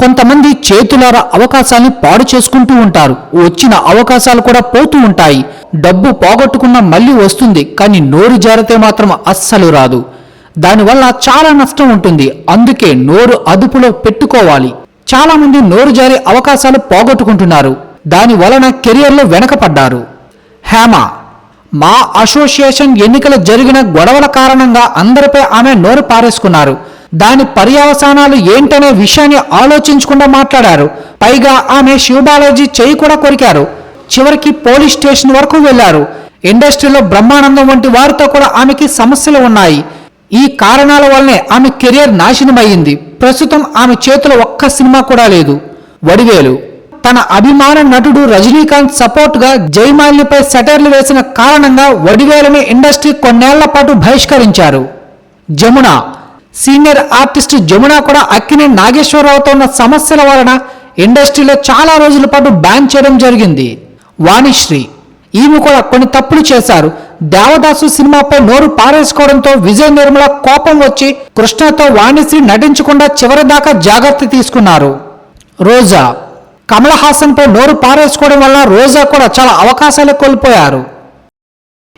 కొంతమంది చేతులారా అవకాశాన్ని పాడు చేసుకుంటూ ఉంటారు. వచ్చిన అవకాశాలు కూడా పోతూ ఉంటాయి. డబ్బు పోగొట్టుకున్న మళ్ళీ వస్తుంది కానీ నోరు జారితే మాత్రం అస్సలు రాదు. దానివల్ల చాలా నష్టం ఉంటుంది. అందుకే నోరు అదుపులో పెట్టుకోవాలి. చాలా మంది నోరు జారి అవకాశాలు పోగొట్టుకుంటున్నారు. దాని వలన కెరియర్లో వెనకపడ్డారు. హేమ మా అసోసియేషన్ ఎన్నికలు జరిగిన గొడవల కారణంగా అందరిపై ఆమె నోరు పారేసుకున్నారు. దాని పర్యవసానాలు ఏంటనే విషయాన్ని ఆలోచించకుండా మాట్లాడారు. పైగా ఆమె శివబాలాజీ చేయి కూడా కొరికారు. చివరికి పోలీస్ స్టేషన్ వరకు వెళ్ళారు. ఇండస్ట్రీలో బ్రహ్మానందం వంటి వారితో కూడా ఆమెకి సమస్యలు ఉన్నాయి. ఈ కారణాల వల్లనే ఆమె కెరియర్ నాశనమయ్యింది ప్రస్తుతం ఆమె చేతిలో ఒక్క సినిమా కూడా లేదు. వడివేలు. తన అభిమాన నటుడు రజనీకాంత్ సపోర్ట్గా జయమాలినిపై సెటర్లు వేసిన కారణంగా వడివేలని ఇండస్ట్రీ కొన్నేళ్ళ పాటు బహిష్కరించారు. జమున. సీనియర్ ఆర్టిస్ట్ జమున కూడా అక్కినే నాగేశ్వరరావుతో ఉన్న సమస్యల వలన ఇండస్ట్రీలో చాలా రోజుల పాటు బ్యాన్ చేయడం జరిగింది. వాణిశ్రీ. ఈమె కూడా కొన్ని తప్పులు చేశారు. దేవదాసు సినిమాపై నోరు పారేసుకోవడంతో విజయ నిర్మల కోపం వచ్చి కృష్ణతో వాణిశ్రీ నటించకుండా చివరి దాకా జాగ్రత్త తీసుకున్నారు. రోజా. కమల్ హాసన్పై నోరు పారేసుకోవడం వల్ల రోజా కూడా చాలా అవకాశాలు కోల్పోయారు.